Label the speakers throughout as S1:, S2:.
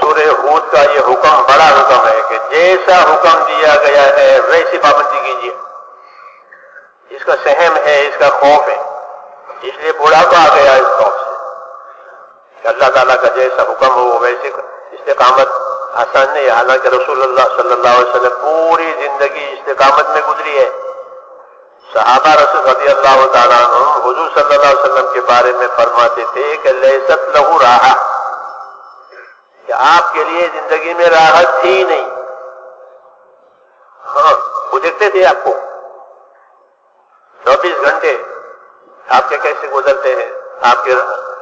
S1: سورہ ہود کا یہ حکم بڑا حکم ہے کہ جیسا حکم دیا گیا ہے، ویسی پابندی کیجیے اس کا سہم ہے، اس کا خوف ہے۔ اس لیے بڑھاپا آ گیا اس خوف سے۔ کہ اللہ تعالیٰ کا جیسا حکم ہو، وہ ویسے استقامت آسان نہیں ہے۔ حالانکہ رسول اللہ صلی اللہ علیہ وسلم پوری زندگی استقامت میں گزری ہے۔ صحابہ رسول رضی اللہ تعالیٰ حضور صلی اللہ علیہ وسلم کے بارے میں فرماتے تھے کہ لہست لہو رہا کہ آپ کے لیے زندگی میں راحت تھی ہی نہیں۔ ہاں وہ دیکھتے تھے آپ کو۔ چوبیس گھنٹے آپ کے کیسے گزرتے ہیں، آپ کے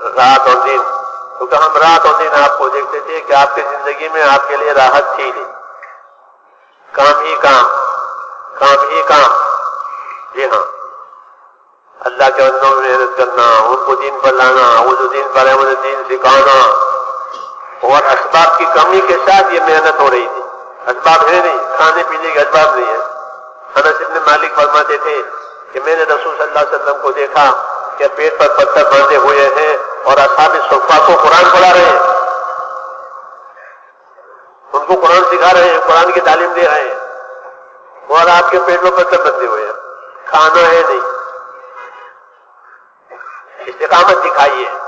S1: رات اور دن۔ کیونکہ ہم رات اور دن آپ کو دیکھتے تھے کہ آپ کی زندگی میں آپ کے لیے راحت تھی نہیں۔ کام ہی کام کام ہی کام۔ جی ہاں۔ اللہ کے بندوں میں محنت کرنا، ان کو دین پر لانا، وہ جو دین پر ہے مجھے دین سکھانا۔ اور اسباب کی کمی کے ساتھ یہ محنت ہو رہی تھی۔ اسباب ہے نہیں، کھانے پینے کے اسباب نہیں ہے انس ابن مالک فرماتے تھے کہ میں نے رسول صلی اللہ علیہ وسلم کو دیکھا کہ پیٹ پر پتھر باندھے ہوئے ہیں اور اصحاب صفا کو قرآن پڑھا رہے ہیں۔ ان کو قرآن سکھا رہے ہیں، قرآن کی تعلیم دے رہے ہیں۔ اور آپ کے پیٹ میں پتھر بندے ہوئے ہیں۔ کھانا ہے نہیں۔ استقامت دکھائیے۔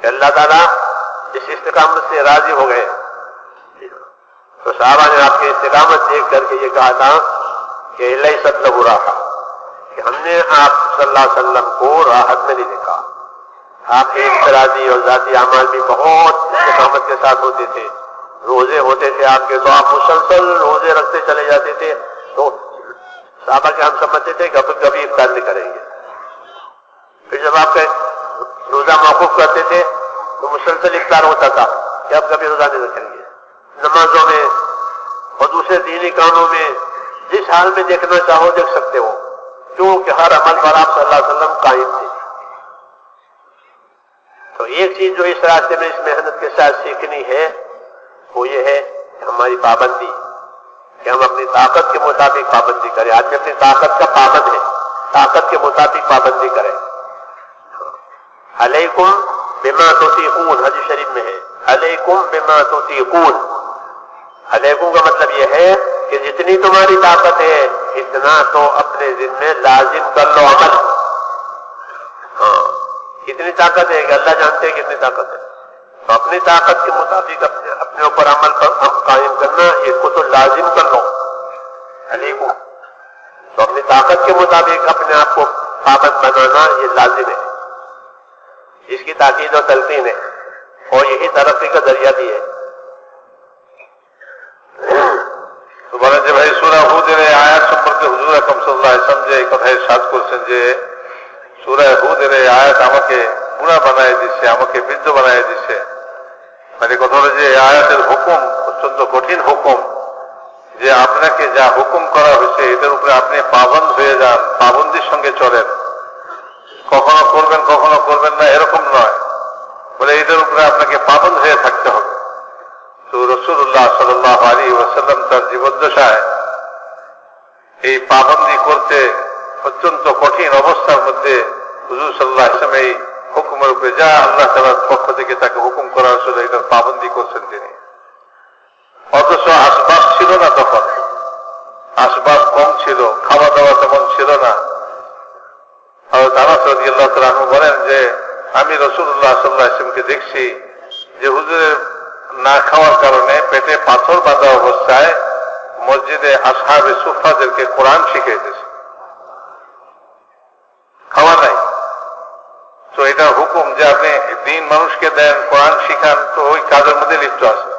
S1: کہ اللہ تعالیٰ جس استقامت سے راضی ہو گئے، تو صحابہ نے آپ کی استقامت دیکھ کر کے یہ کہا تھا کہ اللہ سب لب رہا کہ ہم نے آپ صلی اللہ علیہ وسلم کو راحت میں نہیں دیکھا آپ کے انفرادی اور ذاتی اعمال بھی بہت استقامت کے ساتھ ہوتے تھے، روزے ہوتے تھے آپ کے، تو آپ مسلسل روزے رکھتے چلے جاتے تھے۔ تو صحابہ کے ہم سمجھتے تھے کبھی کبھی افطار نہیں کریں گے۔ پھر جب آپ کا روزہ موقف کرتے تھے، تو مسلسل افطار ہوتا تھا کہ اب کبھی روزہ نہیں رکھیں گے۔ نمازوں میں اور دوسرے دینی کاموں میں، جس حال میں دیکھنا چاہو دیکھ سکتے ہو، کیونکہ ہر عمل پر آپ صلی اللہ علیہ وسلم قائم تھے۔ تو ایک چیز جو اس راستے میں اس محنت کے ساتھ سیکھنی ہے، وہ یہ ہے کہ ہماری پابندی، کہ ہم اپنی طاقت کے مطابق پابندی کریں۔ آدمی اپنی طاقت کا پابند ہے، طاقت کے مطابق پابندی کریں۔ علیکم بما تطیقون، حدیث شریف میں ہے۔ علیکم بما تطیقون۔ علیکم کا مطلب یہ ہے کہ جتنی تمہاری طاقت ہے، اتنا تو اپنے ذمے لازم کر لو عمل۔ ہاں کتنی طاقت ہے کہ اللہ جانتے ہیں کتنی طاقت ہے۔ تو اپنی طاقت کے مطابق اپنے اپنے اوپر عمل پر قائم کرنا، اس کو تو لازم کر لو۔ علیکم۔ تو اپنی طاقت کے مطابق اپنے آپ کو پابند بنانا یہ لازم ہے۔ इसकी ताकीद और तलकीन है और यही तरक्की का जरिया भी है
S2: তো বলেন যে ভাই সুরা হুদের এই আয়াত সম্পর্কে হুজুর আকম সাল্লাহ ইসলাম যে এই কথায় সাজ করছেন যে সুরা হুদের এই আয়াত আমাকে বুড়া বানায় দিচ্ছে আমাকে বৃদ্ধ বানায় দিচ্ছে মানে কথা হলো যে এই আয়াতের হুকুম অত্যন্ত কঠিন হুকুম যে আপনাকে যা হুকুম করা হয়েছে এটার উপরে আপনি পাবন্দ হয়ে যান পাবন্দির সঙ্গে চলেন কখনো করবেন কখনো করবেন না, এরকম নয়। বলে এটার উপরে আপনাকে পাবন্দ হয়ে থাকতে হবে। তো রসুল্লাহ সাল্লাহ আলী ওয়াসাল্লাম তার জীবদ্দশায় এই পাবন্দি করতে অত্যন্ত কঠিন অবস্থার মধ্যে হুজুর সাল্লাহ ইসলাম এই হুকুমের উপরে যা আল্লাহ তালার পক্ষ থেকে তাকে হুকুম করা হয়েছিল এটার পাবন্দি করছেন তিনি। অথচ আসবাব ছিল না তখন। আসবাব কম ছিল, খাওয়া দাওয়া তেমন ছিল না। বলেন যে, আমি রসুল্লাহ সাল্লাহ দেখছি যে হুজুরের না খাওয়ার কারণে পেটে পাথর বাঁধা অবস্থায় মসজিদে আসহাবে সুফাদেরকে কোরআন শিখাইতেছে। খাওয়া নাই। তো এটা হুকুম যে আপনি দিন মানুষকে দেন, কোরআন শিখান, তো ওই কাজের মধ্যে লিপ্ত আছে।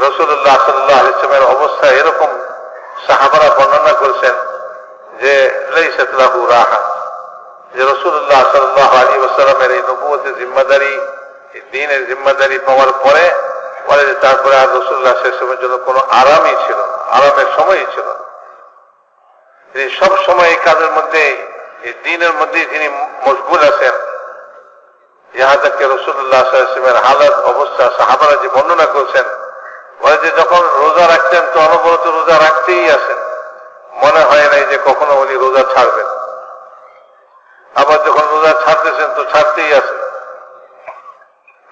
S2: রসুল্লাহ সাল্লাহ ইসলামের অবস্থা এরকম। সাহাবারা বর্ণনা করেছেন যে রাহা। যে রসুল্লাহ সাল্লাহ আলী ওসালামের এই নবুয়তের জিম্মাদারি দিনের জিম্মাদারি পাওয়ার পরে বলে যে তারপরে আর রসুল্লাহ শেষমের জন্য কোনো আরামই ছিল আরামের সময়ই ছিল তিনি সব সময় এই কাজের মধ্যে, এই দিনের মধ্যে তিনি মশগুল আছেন। যাহা তাকে রসুল্লাহ সাল্লামের হালাত, অবস্থা, সাহাবারা যে বর্ণনা করছেন, বলে যে যখন রোজা রাখতেন তো অনবরত রোজা রাখতেই আছেন মনে হয় নাই যে কখনো উনি রোজা ছাড়বেন। আবার যখন রোজা ছাড়তেছেন তো ছাড়তেই আছেন।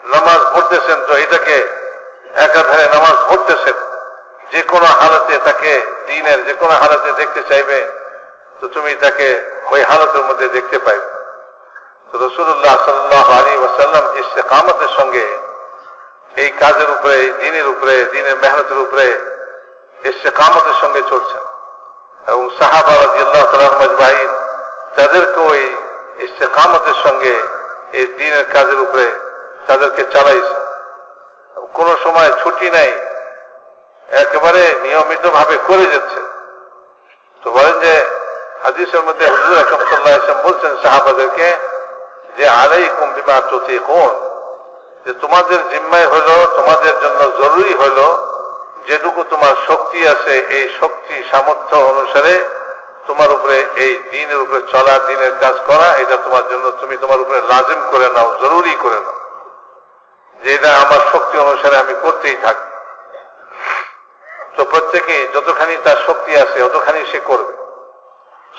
S2: নামাজ পড়তেছেন তো এটাকে একাধারে নামাজ পড়তেছেন। যে কোনো হালতে তাকে দিনের যে কোনো হালতে দেখতে চাইবে, তো তুমি তাকে ওই হালতের মধ্যে দেখতে পাইবে। তো রসুল্লাহ সাল্লাহ আলী ওয়াসাল্লাম ইস্তেকামতের সঙ্গে এই কাজের উপরে, দিনের উপরে, দিনের মেহনতের উপরে ইস্তেকামতের সঙ্গে চলছেন। এবং সাহাবা রাজিয়াল্লাহ তালাহ মজবাহিন তাদেরকে ওই ইস্তেকামতের সঙ্গে এই দিনের কাজের উপরে তাদেরকে চালাইছে। কোন সময় ছুটি নাই, একেবারে নিয়মিত ভাবে করে যাচ্ছে। তো বলেন যে, হাদিসের মধ্যে হুজুর আকরম সাল্লাহ ইসলাম বলছেন সাহাবাদেরকে যে আলাই কুম্বিমা চতি কোন যে তোমাদের জিম্মায় হলো, তোমাদের জন্য জরুরি হলো, যেটুকু তোমার শক্তি আছে, এই শক্তি সামর্থ্য অনুসারে তোমার উপরে এই দিনের উপরে চলা, দিনের কাজ করা, এটা তোমার জন্য তুমি তোমার উপরে লাজিম করে নাও, জরুরি করে নাও। যে এটা আমার শক্তি অনুসারে আমি করতেই থাকি। তো প্রত্যেকে যতখানি তার শক্তি আছে, অতখানি সে করবে।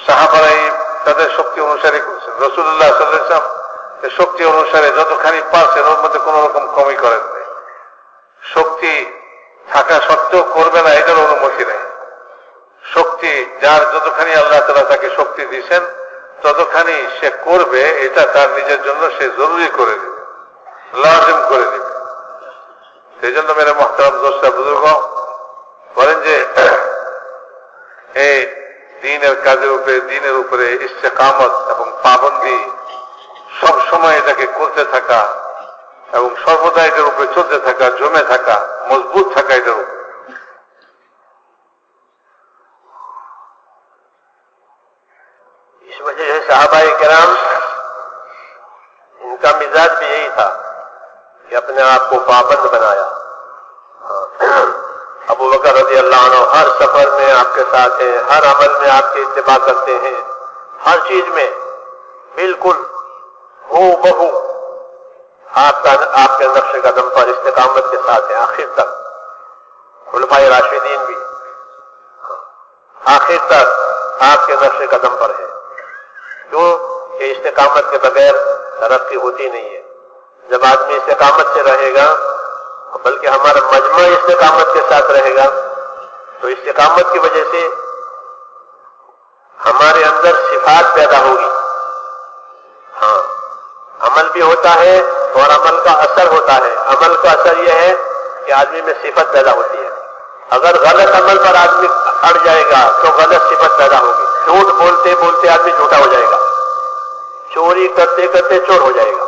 S2: সাহাবারাই তাদের শক্তি অনুসারে করছেন রসুল্লাহ সাল্লাম শক্তি অনুসারে যতখানি পারছেন, ওর মধ্যে কোন রকম কমই করেন নাই। শক্তি থাকা সত্ত্বেও করবে না, এটার অনুমতি নেই। যার যতখানি আল্লাহ তালা তাকে শক্তি দিয়েছেন, ততখানি সে করবে, এটা তার নিজের জন্য সে জরুরি করে দেবে লাজিম করে দেবে সেই জন্য মেরে মহতারাম দোষটা বুজুর্গ, বলেন যে, এই দিনের কাজের উপরে, দিনের উপরে ইস্তেকামত এবং পাবন্দি সব সময় এটাকে করতে থাকা এবং সর্বদা এটার উপরে চলতে থাকা, জমে থাকা, মজবুত থাকা এটার উপরে।
S1: صحابہ کرام، ان کا مزاج بھی یہی تھا کہ اپنے آپ کو پابند بنایا۔ ہاں۔ ابو بکر رضی اللہ عنہ ہر سفر میں آپ کے ساتھ ہیں، ہر عمل میں آپ کی اتباع کرتے ہیں۔ ہر چیز میں بالکل ہو بہو۔ آپ کا، آپ کے نقش قدم پر استقامت کے ساتھ ہیں، آخر تک۔ خلفائے راشدین بھی۔ ہاں۔ آخر تک آپ کے نقش قدم پر ہے کیوں کہ استقامت کے بغیر ترقی ہوتی نہیں ہے۔ جب آدمی استقامت سے رہے گا، بلکہ ہمارا مجمع استقامت کے ساتھ رہے گا، تو استقامت کی وجہ سے ہمارے اندر صفات پیدا ہوگی۔ ہاں عمل بھی ہوتا ہے اور عمل کا اثر ہوتا ہے۔ عمل کا اثر یہ ہے کہ آدمی میں صفت پیدا ہوتی ہے۔ اگر غلط عمل پر آدمی اڑ جائے گا، تو غلط صفت پیدا ہوگی۔ جھوٹ بولتے بولتے آدمی جھوٹا ہو جائے گا۔ چوری کرتے کرتے چور ہو جائے گا۔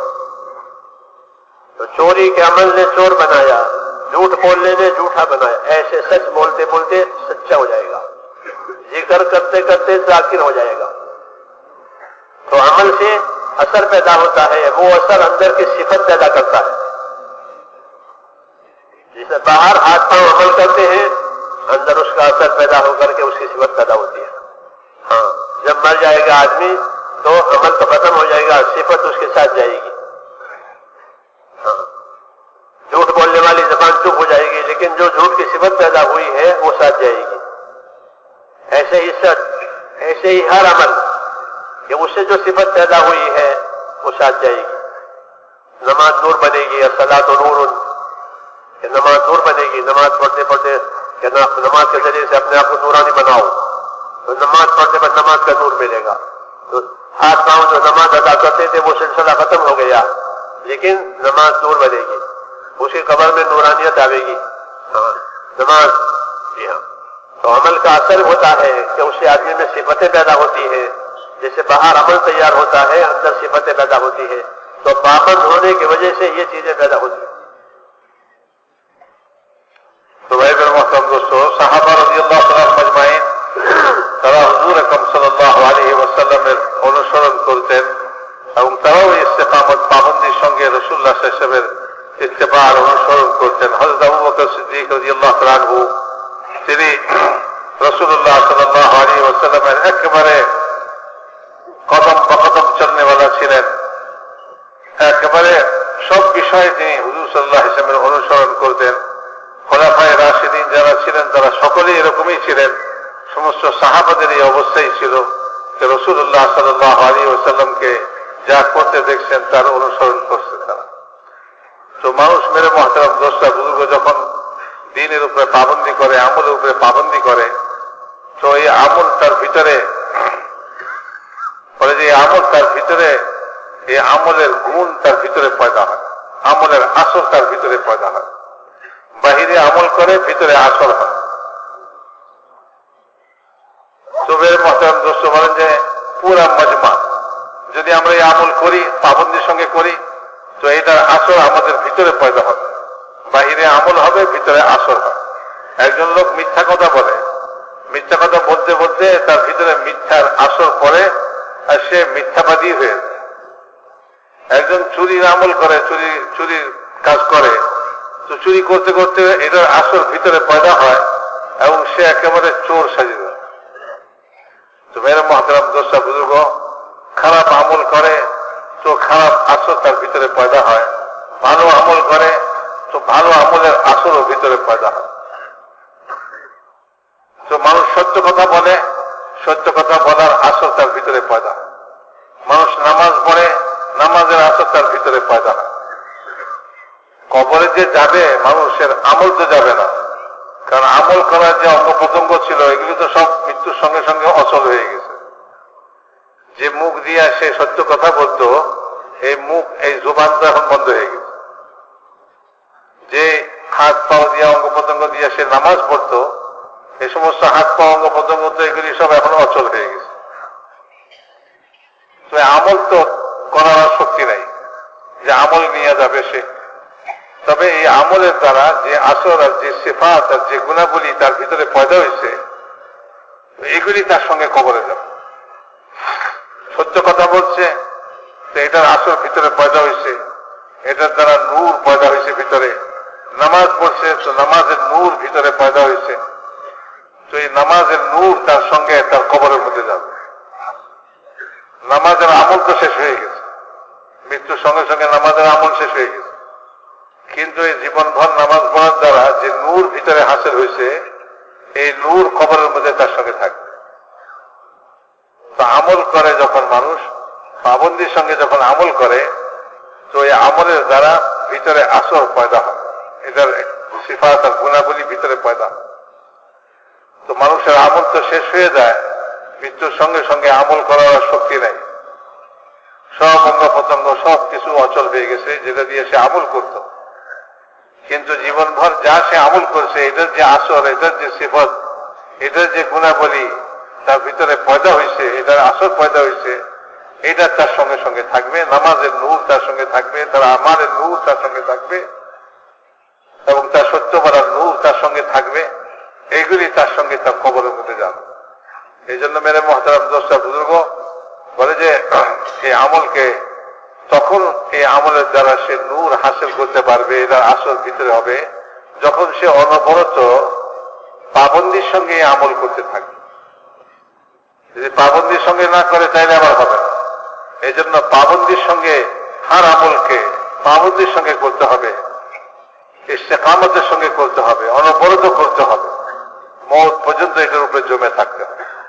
S1: تو چوری کے عمل نے چور بنایا، جھوٹ بولنے نے جھوٹا بنایا، ایسے سچ بولتے بولتے سچا ہو جائے گا۔ ذکر کرتے کرتے ذاکر ہو جائے گا۔ تو عمل سے اثر پیدا ہوتا ہے، وہ اثر اندر کی صفت پیدا کرتا ہے۔ جسے باہر ہاتھ پاؤں عمل کرتے ہیں، اندر اس کا اثر پیدا ہو کر کے اس کی صفت پیدا ہوتی ہے۔ ہاں جب مر جائے گا آدمی تو عمل تو ختم ہو جائے گا، صفت اس کے ساتھ جائے گی۔ جھوٹ بولنے والی زبان چپ ہو جائے گی، لیکن جو جھوٹ کی صفت پیدا ہوئی ہے، وہ ساتھ جائے گی۔ ایسے ہی سر، ایسے ہی ہر عمل، کہ اس سے جو صفت پیدا ہوئی ہے، وہ ساتھ جائے گی۔ نماز نور بنے گی اور سلا تو نور، کہ نماز نور بنے گی۔ نماز پڑھتے پڑھتے، کہ نماز کے ذریعے سے اپنے آپ کو نورانی بناؤ۔ تو نماز پڑھنے پر نماز کا نور ملے گا۔ تو ہاتھ پاؤں جو نماز ادا کرتے تھے، وہ سلسلہ ختم ہو گیا۔ لیکن نماز دور بنے گی۔ اس کی قبر میں نورانیت آئے گی۔ نماز جی ہاں۔ تو عمل کا اثر ہوتا ہے کہ اس سے آدمی
S2: میں صفتیں پیدا ہوتی ہیں۔ جیسے باہر عمل تیار ہوتا ہے، اندر صفتیں پیدا ہوتی ہیں۔ تو پابند ہونے کی وجہ سے یہ چیزیں پیدا ہوتی ہیں۔ تو بھائی محترم دوستو، صحابہ رضی اللہ تعالیٰ مجمع আবু বকর সিদ্দিক তিনি ওয়াসাল্লামের একেবারে কদম বকদম চলনেওয়ালা ছিলেন। একেবারে সব বিষয়ে তিনি হুজুর সাল্লাহ ইসলামের অনুসরণ করতেন। খোলাফায় রাশিদিন যারা ছিলেন, তারা সকলেই এরকমই ছিলেন। সমস্ত সাহাবাদের এই অবস্থাই ছিল যে রসুল্লাহ সাল্লাহ আলী ওসাল্লামকে যা করতে দেখছেন, তার অনুসরণ করছে তারা তো মানুষ মেরে মহাতারাম দোষটা বুজুর্গ যখন দিনের উপরে পাবন্দি করে, আমলের উপরে পাবন্দি করে, তো এই আমল তার ভিতরে, বলে যে আমল তার ভিতরে, এই আমলের গুণ তার ভিতরে পয়দা হয়। আমলের আসর তার ভিতরে পয়দা হয়। বাহিরে আমল করে, ভিতরে আসর হয়। তবে মহতারাম দোস্ত বলেন যে, পুরা মজমা। যদি আমরা এই আমল করি, পাবন্দির সঙ্গে করি তো এটার আসর আমাদের ভিতরে পয়দা হবে। বাহিরে আমল হবে, ভিতরে আসর হয় একজন লোক মিথ্যা কথা বলে। মিথ্যা কথা বলতে বলতে তার ভিতরে মিথ্যার আসর পড়ে আর সে মিথ্যাবাদী হয়ে একজন চুরির আমল করে, চুরি, চুরির কাজ করে। তো চুরি করতে করতে এটার আসর ভিতরে পয়দা হয় এবং সে একেবারে চোর সাজিয়ে তো মেরে মহাতারাম দোষা বুজুর্গ, খারাপ আমল করে তো খারাপ আসর তার ভিতরে পয়দা হয়। ভালো আমল করে, তো ভালো আমলের আসরও ভিতরে পয়দা হয়। তো মানুষ সত্য কথা বলে, সত্য কথা বলার আসর তার ভিতরে পয়দা হয়। মানুষ নামাজ পড়ে, নামাজের আসর তার ভিতরে পয়দা হয়। কবরে যে যাবে, মানুষের আমল তো যাবে না। কারণ আমল করার যে অঙ্গ প্রত্যঙ্গ ছিল, এগুলি তো সব মৃত্যুর সঙ্গে সঙ্গে অচল হয়ে গেছে। যে মুখ দিয়া সে সত্য কথা বলতো এই মুখ, এই জোবান তো এখন বন্ধ হয়ে গেছে। যে হাত পাও দিয়ে, অঙ্গ প্রত্যঙ্গ দিয়ে সে নামাজ পড়তো এই সমস্ত হাত পা, অঙ্গ প্রত্যঙ্গ তো এগুলি সব এখন অচল হয়ে গেছে। তো আমল তো করার শক্তি নাই, যে আমল নিয়ে যাবে সে। তবে এই আমলের দ্বারা যে আসর আর যে সেফাত আর যে গুণাবলী তার ভিতরে পয়দা হয়েছে, এগুলি তার সঙ্গে কবরে যাবে। সত্য কথা বলছে এটার আসর ভিতরে পয়দা হয়েছে। এটার দ্বারা নূর পয়দা হয়েছে ভিতরে। নামাজ পড়ছে, তো নামাজের নূর ভিতরে পয়দা হয়েছে। তো এই নামাজের নূর তার সঙ্গে তার কবরের মধ্যে যাবে। নামাজের আমল তো শেষ হয়ে গেছে। মৃত্যুর সঙ্গে সঙ্গে নামাজের আমল শেষ হয়ে গেছে। কিন্তু এই জীবনভর নামাজ পড়ার দ্বারা যে নূর ভিতরে হাসিল হয়েছে, এই নূর কবরের মধ্যে তার সঙ্গে আমল করে যখন মানুষ, পাবন্দির সঙ্গে যখন আমল করে, তো এই আমলের দ্বারা ভিতরে আসর পয়দা হয়। এটার সিফাত আর গুণাবলী ভিতরে পয়দা তো মানুষের আমল তো শেষ হয়ে যায়, মৃত্যুর সঙ্গে সঙ্গে আমল করার শক্তি নাই। সব অঙ্গ প্রত্যঙ্গ সব কিছু অচল হয়ে গেছে, যেটা দিয়ে সে আমল করত। কিন্তু জীবনভর যা সে আমল করছে, এটার যে আসর, এটার যে সিফত, এটার যে গুণাবলী তার ভিতরে পয়দা হয়েছে এটার আসর পয়দা হয়েছে এটা তার সঙ্গে সঙ্গে থাকবে, নামাজের নূর তার সঙ্গে থাকবে, তার আমারের নূর তার সঙ্গে থাকবে, এবং তার সত্য বলার নূর তার সঙ্গে থাকবে, এইগুলি তার সঙ্গে তার কবরের মধ্যে যাবে। এই জন্য মেরে মহতারাম দোষটা বুজুর্গ, বলে যে, এই আমলকে তখন এই আমলের দ্বারা সে নূর হাসিল করতে পারবে, এটা আসল ভিতরে হবে, যখন সে অনবরত পাবন্দির সঙ্গে আমল করতে থাকবে। যদি পাবন্দির সঙ্গে না করে, তাইলে আবার হবে না। এই জন্য পাবন্দির সঙ্গে হার আমলকে পাবন্দির সঙ্গে করতে হবে। ইস্তেকামতের সঙ্গে করতে হবে, অনবরত করতে হবে। মত পর্যন্ত এটার উপরে জমে থাকতে হবে।